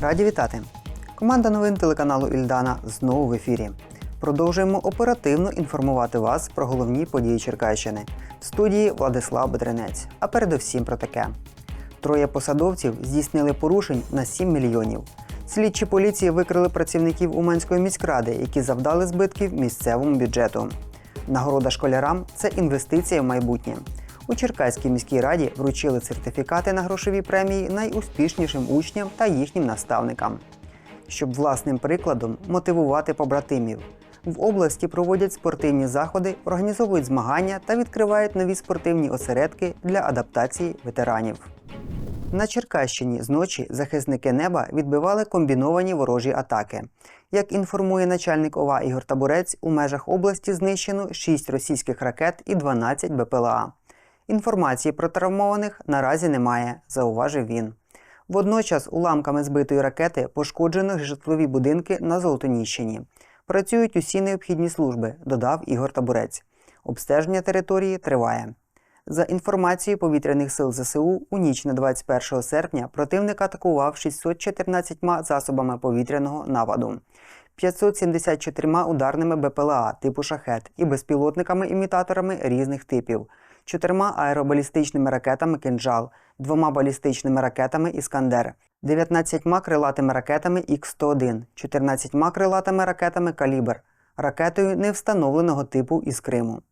Раді вітати! Команда новин телеканалу Ільдана знову в ефірі. Продовжуємо оперативно інформувати вас про головні події Черкащини. В студії Владислав Бедренець. А передусім про таке: троє посадовців здійснили порушень на 7 мільйонів. Слідчі поліції викрили працівників Уманської міськради, які завдали збитків місцевому бюджету. Нагорода школярам це інвестиція в майбутнє. У Черкаській міській раді вручили сертифікати на грошові премії найуспішнішим учням та їхнім наставникам, щоб власним прикладом мотивувати побратимів. В області проводять спортивні заходи, організовують змагання та відкривають нові спортивні осередки для адаптації ветеранів. На Черкащині зночі захисники неба відбивали комбіновані ворожі атаки. Як інформує начальник ОВА Ігор Табурець, у межах області знищено 6 російських ракет і 12 БПЛА. Інформації про травмованих наразі немає, зауважив він. Водночас уламками збитої ракети пошкоджено житлові будинки на Золотоніщині. Працюють усі необхідні служби, додав Ігор Табурець. Обстеження території триває. За інформацією повітряних сил ЗСУ, у ніч на 21 серпня противник атакував 614 засобами повітряного нападу, 574 ударними БПЛА типу шахет і безпілотниками-імітаторами різних типів, чотирма аеробалістичними ракетами «Кинджал», двома балістичними ракетами Іскандер, 19 крилатими ракетами Х-101, 14 крилатими ракетами Калібр, ракетою невстановленого типу із Криму.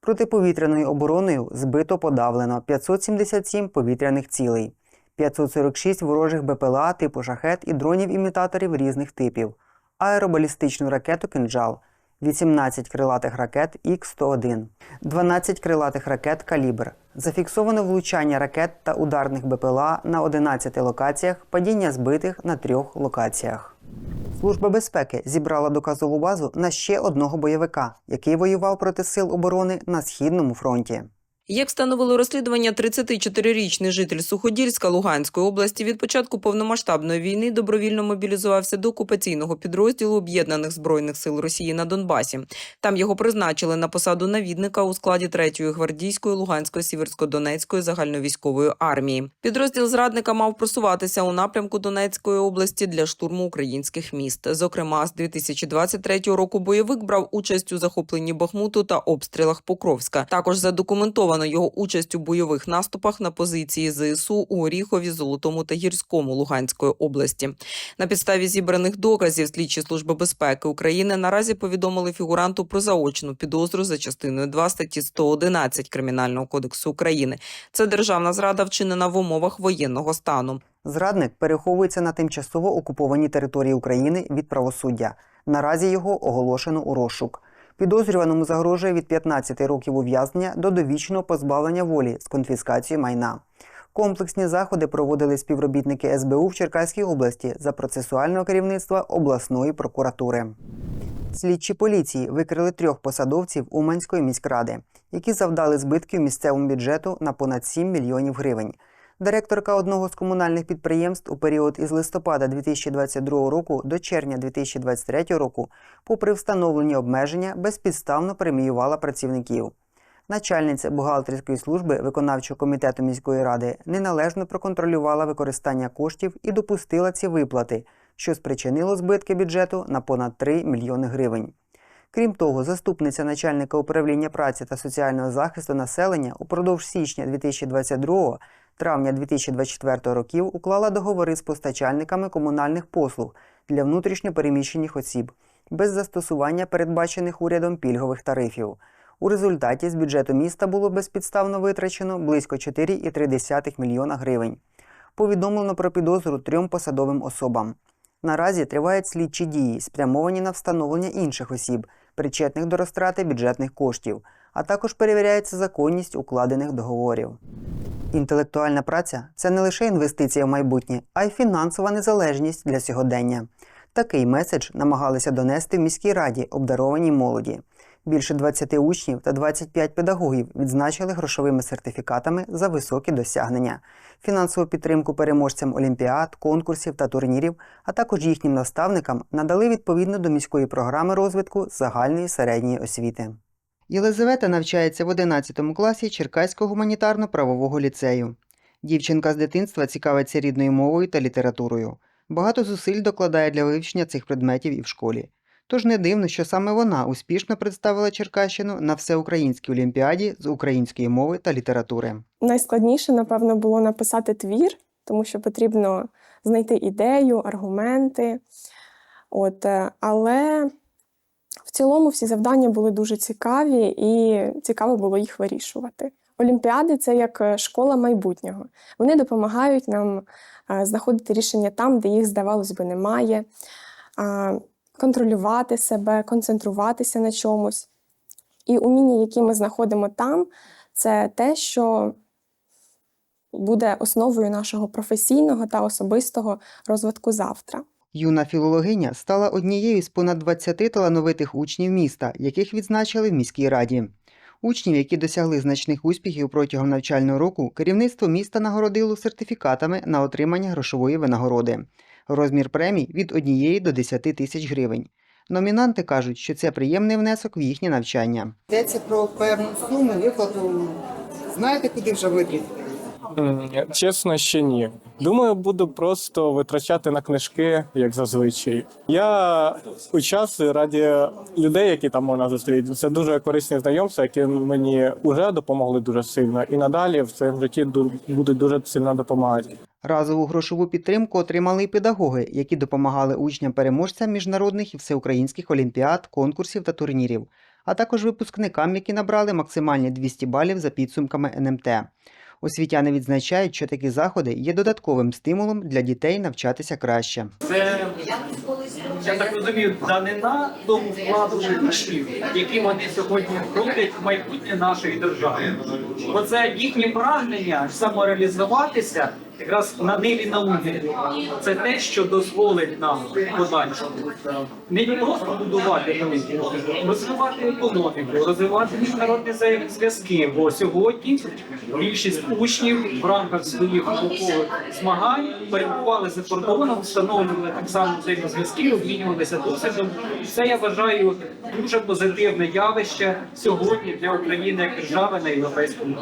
Протиповітряною обороною збито подавлено 577 повітряних цілей, 546 ворожих БПЛА типу шахет і дронів-імітаторів різних типів, аеробалістичну ракету «Кинджал», 18 крилатих ракет Х-101, 12 крилатих ракет «Калібр». Зафіксовано влучання ракет та ударних БПЛА на 11 локаціях, падіння збитих на трьох локаціях. Служба безпеки зібрала доказову базу на ще одного бойовика, який воював проти сил оборони на східному фронті. Як встановило розслідування, 34-річний житель Суходільська Луганської області від початку повномасштабної війни добровільно мобілізувався до окупаційного підрозділу Об'єднаних збройних сил Росії на Донбасі. Там його призначили на посаду навідника у складі 3-ї гвардійської Луганської сіверсько-донецької загальновійськової армії. Підрозділ зрадника мав просуватися у напрямку Донецької області для штурму українських міст. Зокрема, з 2023 року бойовик брав участь у захопленні Бахмуту та обстрілах Покровська. Також задокументовано його участь у бойових наступах на позиції ЗСУ у Оріхові, Золотому та Гірському Луганської області. На підставі зібраних доказів слідчі служби безпеки України наразі повідомили фігуранту про заочну підозру за частиною 2 статті 111 Кримінального кодексу України. Це державна зрада вчинена в умовах воєнного стану. Зрадник переховується на тимчасово окупованій території України від правосуддя. Наразі його оголошено у розшук. Підозрюваному загрожує від 15 років ув'язнення до довічного позбавлення волі з конфіскацією майна. Комплексні заходи проводили співробітники СБУ в Черкаській області за процесуального керівництва обласної прокуратури. Слідчі поліції викрили трьох посадовців Уманської міськради, які завдали збитків місцевому бюджету на понад 7 мільйонів гривень. Директорка одного з комунальних підприємств у період із листопада 2022 року до червня 2023 року, попри встановлені обмеження, безпідставно преміювала працівників. Начальниця бухгалтерської служби виконавчого комітету міської ради неналежно проконтролювала використання коштів і допустила ці виплати, що спричинило збитки бюджету на понад 3 мільйони гривень. Крім того, заступниця начальника управління праці та соціального захисту населення упродовж січня 2022 травня 2024 років уклала договори з постачальниками комунальних послуг для внутрішньо переміщених осіб без застосування передбачених урядом пільгових тарифів. У результаті з бюджету міста було безпідставно витрачено близько 4,3 мільйона гривень. Повідомлено про підозру трьом посадовим особам. Наразі тривають слідчі дії, спрямовані на встановлення інших осіб, причетних до розтрати бюджетних коштів, а також перевіряється законність укладених договорів. Інтелектуальна праця це не лише інвестиція в майбутнє, а й фінансова незалежність для сьогодення. Такий меседж намагалися донести в міській раді обдарованій молоді. Більше 20 учнів та 25 педагогів відзначили грошовими сертифікатами за високі досягнення, фінансову підтримку переможцям олімпіад, конкурсів та турнірів, а також їхнім наставникам надали відповідно до міської програми розвитку загальної середньої освіти. Єлизавета навчається в 11 класі Черкаського гуманітарно-правового ліцею. Дівчинка з дитинства цікавиться рідною мовою та літературою. Багато зусиль докладає для вивчення цих предметів і в школі. Тож не дивно, що саме вона успішно представила Черкащину на всеукраїнській олімпіаді з української мови та літератури. Найскладніше, напевно, було написати твір, тому що потрібно знайти ідею, аргументи. От, е, але цілому всі завдання були дуже цікаві і цікаво було їх вирішувати. Олімпіади це як е, школа майбутнього. Вони допомагають нам е, знаходити рішення там, де їх, здавалось би, немає, контролювати себе, концентруватися на чомусь. І уміння, які ми знаходимо там, це те, що буде основою нашого професійного та особистого розвитку завтра. Юна філологиня стала однією з понад 20 талановитих учнів міста, яких відзначили в міській раді. Учнів, які досягли значних успіхів протягом навчального року, керівництво міста нагородило сертифікатами на отримання грошової винагороди. Розмір премій від 1 до 10 тисяч гривень. Номінанти кажуть, що це приємний внесок в їхнє навчання. Йдеться про певну суму виплату. Знаєте, куди вже витрати? Чесно, ще ні. Думаю, буду просто витрачати на книжки, як зазвичай. Я участвую раді людей, які там можна зустріти. Це дуже корисні знайомства, які мені вже допомогли дуже сильно, і надалі в своєму житті будуть дуже сильно допомагати. Разову грошову підтримку отримали і педагоги, які допомагали учням-переможцям міжнародних і всеукраїнських олімпіад, конкурсів та турнірів, а також випускникам, які набрали максимальні 200 балів за підсумками НМТ. Освітяни відзначають, що такі заходи є додатковим стимулом для дітей навчатися краще. Це я так розумію, данина тому вкладу учнів, які вони сьогодні роблять майбутнє нашої держави. Оце їхнє прагнення самореалізуватися якраз на ниві науки. Це те, що дозволить нам в подальшому не просто будувати науку, розвивати економіку, розвивати міжнародні зв'язки. Бо сьогодні більшість учнів в рамках своїх наукових змагань перебували за кордоном, встановлювали так само взаємозв'язки, обмінювалися досвідом. Це я вважаю дуже позитивне явище сьогодні для України як держави на європейському.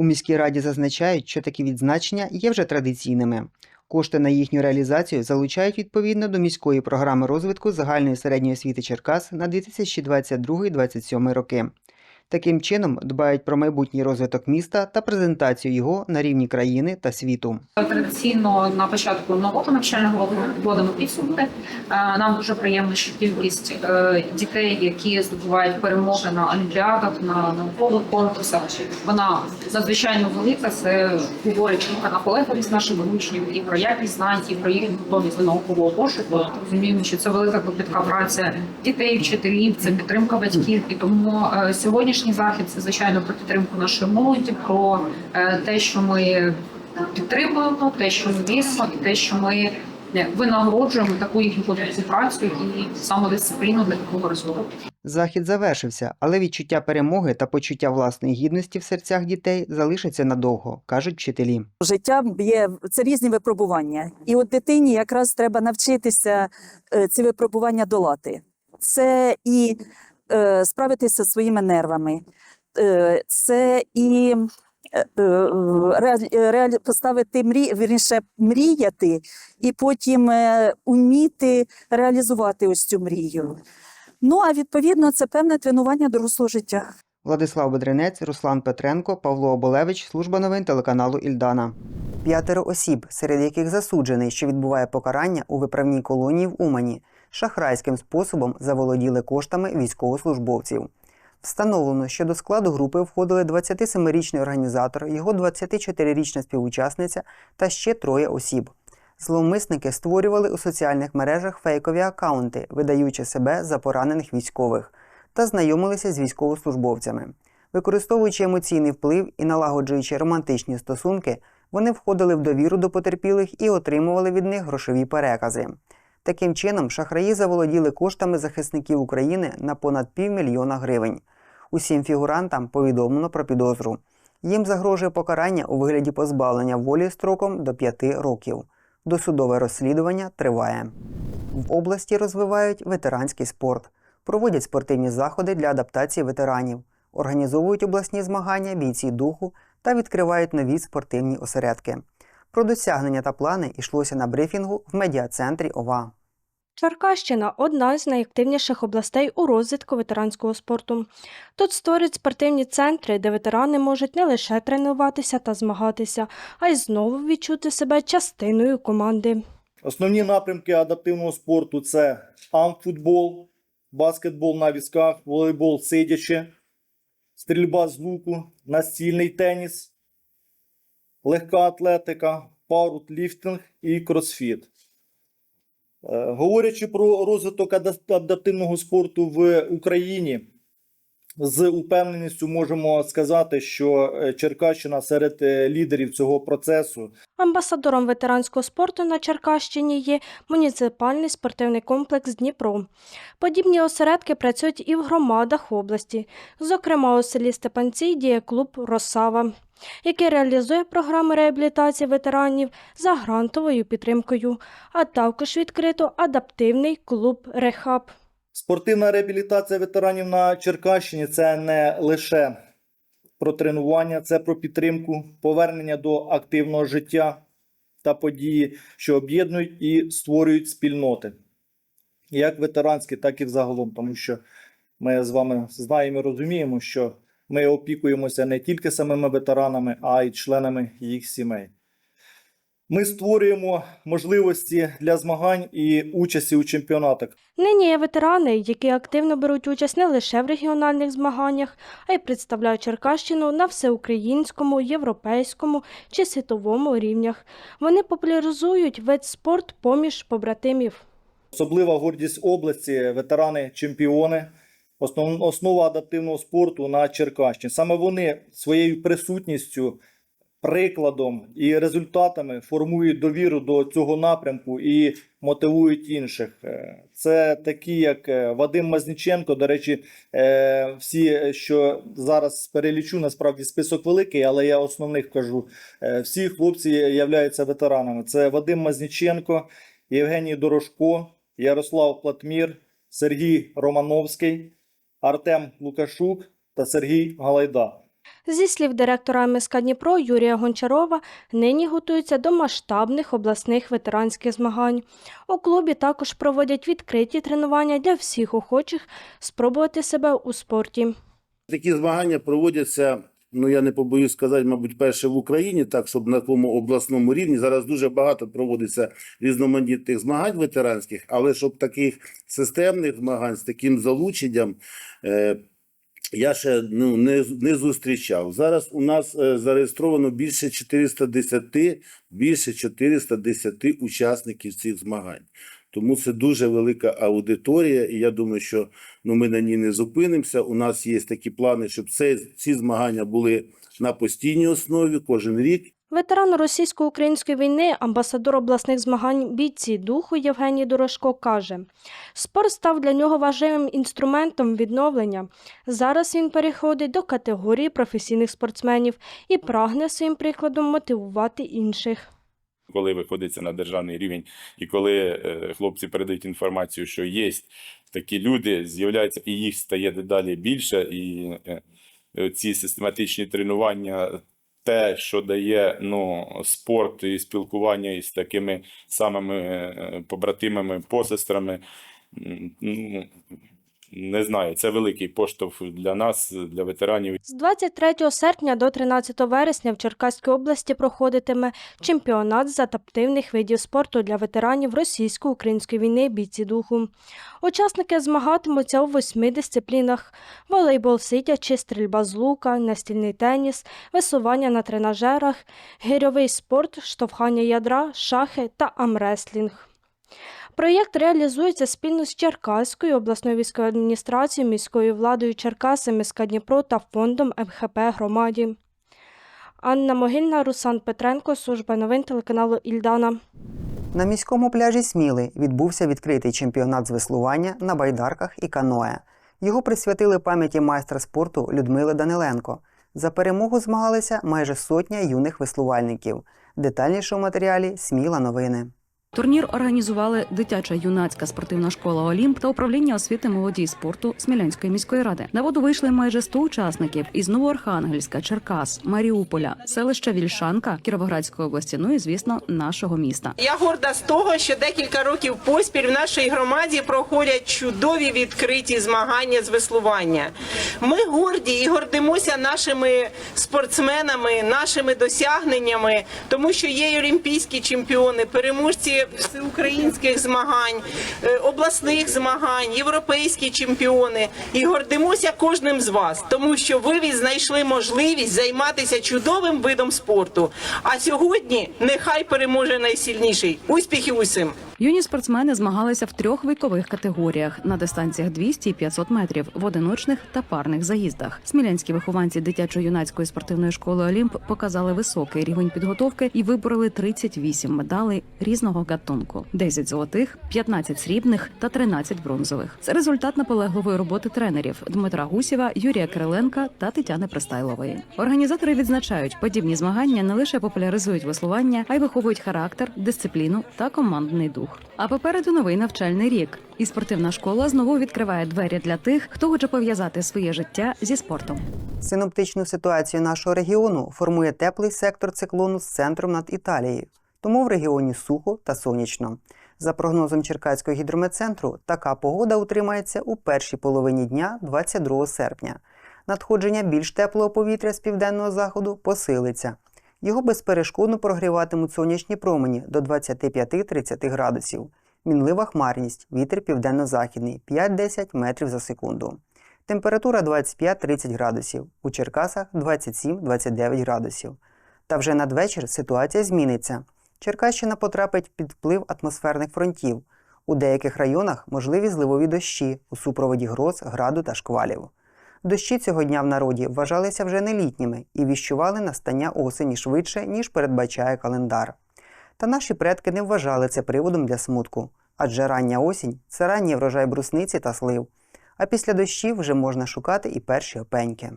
У міській раді зазначають, що такі відзначення є вже традиційними. Кошти на їхню реалізацію залучають відповідно до міської програми розвитку загальної середньої освіти Черкас на 2022-2027 роки. Таким чином дбають про майбутній розвиток міста та презентацію його на рівні країни та світу. Традиційно на початку нового навчального року вводимо підсумки. Е, Нам дуже приємно, що кількість е, дітей, які здобувають перемоги на олімпіадах, на наукових конкурсах, вона надзвичайно велика. Це говорить і про наполегливість наших учнів, і про якість знань, і про їх готовність до наукового пошуку. Розуміємо, що це велика кропітка праця дітей, вчителів, це підтримка батьків. І тому е, сьогоднішній захід це звичайно про підтримку нашої молоді, про е, те, що ми підтримуємо те, що ми віримо, і те, що ми е, винагороджуємо таку їхню працю і самодисципліну для такого розвитку. Захід завершився, але відчуття перемоги та почуття власної гідності в серцях дітей залишаться надовго, кажуть вчителі. життя є це різні випробування, і от дитині якраз треба навчитися е, ці випробування долати. Це і справитися зі своїми нервами, е, це і е, е, поставити мрі, вірніше, мріяти, і потім е, уміти реалізувати ось цю мрію. Ну а відповідно, це певне тренування дорослого життя. Владислав Бедренець, Руслан Петренко, Павло Оболевич, служба новин телеканалу Ільдана. П'ятеро осіб, серед яких засуджений, що відбуває покарання у виправній колонії в Умані, шахрайським способом заволоділи коштами військовослужбовців. Встановлено, що до складу групи входили 27-річний організатор, його 24-річна співучасниця та ще троє осіб. Зловмисники створювали у соціальних мережах фейкові акаунти, видаючи себе за поранених військових, та знайомилися з військовослужбовцями. Використовуючи емоційний вплив і налагоджуючи романтичні стосунки, вони входили в довіру до потерпілих і отримували від них грошові перекази. Таким чином, шахраї заволоділи коштами захисників України на понад півмільйона гривень. Усім фігурантам повідомлено про підозру. Їм загрожує покарання у вигляді позбавлення волі строком до 5 років. Досудове розслідування триває. В області розвивають ветеранський спорт, проводять спортивні заходи для адаптації ветеранів, організовують обласні змагання бійці духу та відкривають нові спортивні осередки. Про досягнення та плани йшлося на брифінгу в медіа-центрі ОВА. Черкащина одна з найактивніших областей у розвитку ветеранського спорту. Тут створюють спортивні центри, де ветерани можуть не лише тренуватися та змагатися, а й знову відчути себе частиною команди. Основні напрямки адаптивного спорту це амфутбол, баскетбол на візках, волейбол сидячи, стрільба з луку, настільний теніс, легка атлетика, пауерліфтинг і кросфіт. Е, Говорячи про розвиток адаптивного спорту в Україні, з упевненістю можемо сказати, що е, Черкащина серед е, лідерів цього процесу. Амбасадором ветеранського спорту на Черкащині є муніципальний спортивний комплекс Дніпро. Подібні осередки працюють і в громадах області. Зокрема, у селі Степанці діє клуб Росава, який реалізує програми реабілітації ветеранів за грантовою підтримкою, а також відкрито адаптивний клуб Рехаб. Спортивна реабілітація ветеранів на Черкащині це не лише про тренування, це про підтримку, повернення до активного життя та події, що об'єднують і створюють спільноти, як ветеранські, так і взагалом, тому що ми з вами знаємо і розуміємо, що ми опікуємося не тільки самими ветеранами, а й членами їх сімей. Ми створюємо можливості для змагань і участі у чемпіонатах. Нині є ветерани, які активно беруть участь не лише в регіональних змаганнях, а й представляють Черкащину на всеукраїнському, європейському чи світовому рівнях. Вони популяризують вид спорт поміж побратимів. Особлива гордість області ветерани-чемпіони, основ, основа адаптивного спорту на Черкащині. Саме вони своєю присутністю, прикладом і результатами формують довіру до цього напрямку і мотивують інших. Е, Це такі, як е, Вадим Мазніченко. До речі, е, всі, що зараз перелічу, насправді список великий, але я основних кажу. Всі хлопці являються ветеранами. Це Вадим Мазніченко, Євгеній Дорошко, Ярослав Платмір, Сергій Романовський, Артем Лукашук та Сергій Галайда. Зі слів директора МСК Дніпро Юрія Гончарова, нині готуються до масштабних обласних ветеранських змагань. У клубі також проводять відкриті тренування для всіх охочих спробувати себе у спорті. Такі змагання проводяться, ну я не побоюсь сказати, мабуть, перше в Україні, так, щоб на такому обласному рівні. Зараз дуже багато проводиться різноманітних змагань ветеранських, але щоб таких системних змагань з таким залученням. Е, я ще ну, не, не зустрічав. Зараз у нас е, зареєстровано більше 410, більше 410 учасників цих змагань. Тому це дуже велика аудиторія, і я думаю, що ну, ми на ній не зупинимося. У нас є такі плани, щоб це, ці змагання були на постійній основі кожен рік. Ветеран російсько-української війни, амбасадор обласних змагань бійці духу Євгеній Дорошко каже, спорт став для нього важливим інструментом відновлення. Зараз він переходить до категорії професійних спортсменів і прагне своїм прикладом мотивувати інших. Коли виходиться на державний рівень, і коли е, хлопці передають інформацію, що є такі люди, з'являється і їх стає дедалі більше, і е, ці систематичні тренування. Те, що дає ну, спорт і спілкування із такими самими е, побратимами, посестрами, ну, не знаю, це великий поштовх для нас, для ветеранів. З 23 серпня до 13 вересня в Черкаській області проходитиме чемпіонат з адаптивних видів спорту для ветеранів російсько-української війни бійці духу. Учасники змагатимуться у восьми дисциплінах: волейбол сидячи, стрільба з лука, настільний теніс, висування на тренажерах, гирьовий спорт, штовхання ядра, шахи та амреслінг. Проєкт реалізується спільно з Черкаською обласною військовою адміністрацією, міською владою Черкаси, МСК Дніпро та фондом МХП громаді. Анна Могильна, Руслан Петренко, служба новин телеканалу Ільдана. На міському пляжі Сміли відбувся відкритий чемпіонат з веслування на байдарках і каное. Його присвятили пам'яті майстра спорту Людмили Даниленко. За перемогу змагалися майже сотня юних веслувальників. Детальніше у матеріалі Сміла новини. Турнір організували дитяча юнацька спортивна школа Олімп та управління освіти молоді й спорту Смілянської міської ради. На воду вийшли майже 100 учасників із Новоархангельська, Черкас, Маріуполя, селища Вільшанка, Кіровоградської області. Ну і звісно, нашого міста. Я горда з того, що декілька років поспіль в нашій громаді проходять чудові відкриті змагання з веслування. Ми горді і гордимося нашими спортсменами, нашими досягненнями, тому що є олімпійські чемпіони, переможці всеукраїнських змагань, е, обласних змагань, європейські чемпіони. І гордимося кожним з вас, тому що ви знайшли можливість займатися чудовим видом спорту. А сьогодні нехай переможе найсильніший. Успіхів усім! Юні спортсмени змагалися в трьох вікових категоріях на дистанціях 200 і 500 метрів в одиночних та парних заїздах. Смілянські вихованці дитячо-юнацької спортивної школи Олімп показали високий рівень підготовки і вибороли 38 медалей різного гатунку: 10 золотих, 15 срібних та 13 бронзових. Це результат наполегливої роботи тренерів Дмитра Гусєва, Юрія Кириленка та Тетяни Пристайлової. Організатори відзначають, подібні змагання не лише популяризують веслування, а й виховують характер, дисципліну та командний дух. А попереду новий навчальний рік, і спортивна школа знову відкриває двері для тих, хто хоче пов'язати своє життя зі спортом. Синоптичну ситуацію нашого регіону формує теплий сектор циклону з центром над Італією, тому в регіоні сухо та сонячно. За прогнозом Черкаського гідрометцентру, така погода утримається у першій половині дня 22 серпня. Надходження більш теплого повітря з південного заходу посилиться. Його безперешкодно прогріватимуть сонячні промені до 25-30 градусів. Мінлива хмарність, вітер південно-західний 5-10 метрів за секунду. Температура 25-30 градусів, у Черкасах 27-29 градусів. Та вже надвечір ситуація зміниться. Черкащина потрапить під вплив атмосферних фронтів. У деяких районах можливі зливові дощі у супроводі гроз, граду та шквалів. Дощі цього дня в народі вважалися вже не літніми і віщували настання осені швидше, ніж передбачає календар. Та наші предки не вважали це приводом для смутку, адже рання осінь це ранній врожай брусниці та слив. А після дощів вже можна шукати і перші опеньки.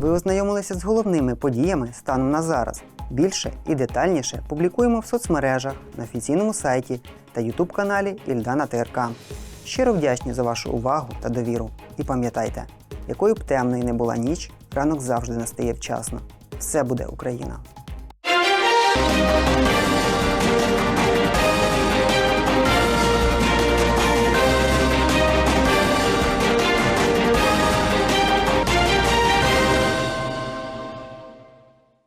Ви ознайомилися з головними подіями станом на зараз. Більше і детальніше публікуємо в соцмережах, на офіційному сайті та ютуб каналі Ільдана ТРК. Щиро вдячні за вашу увагу та довіру. І пам'ятайте, якою б темною не була ніч, ранок завжди настає вчасно. Все буде Україна!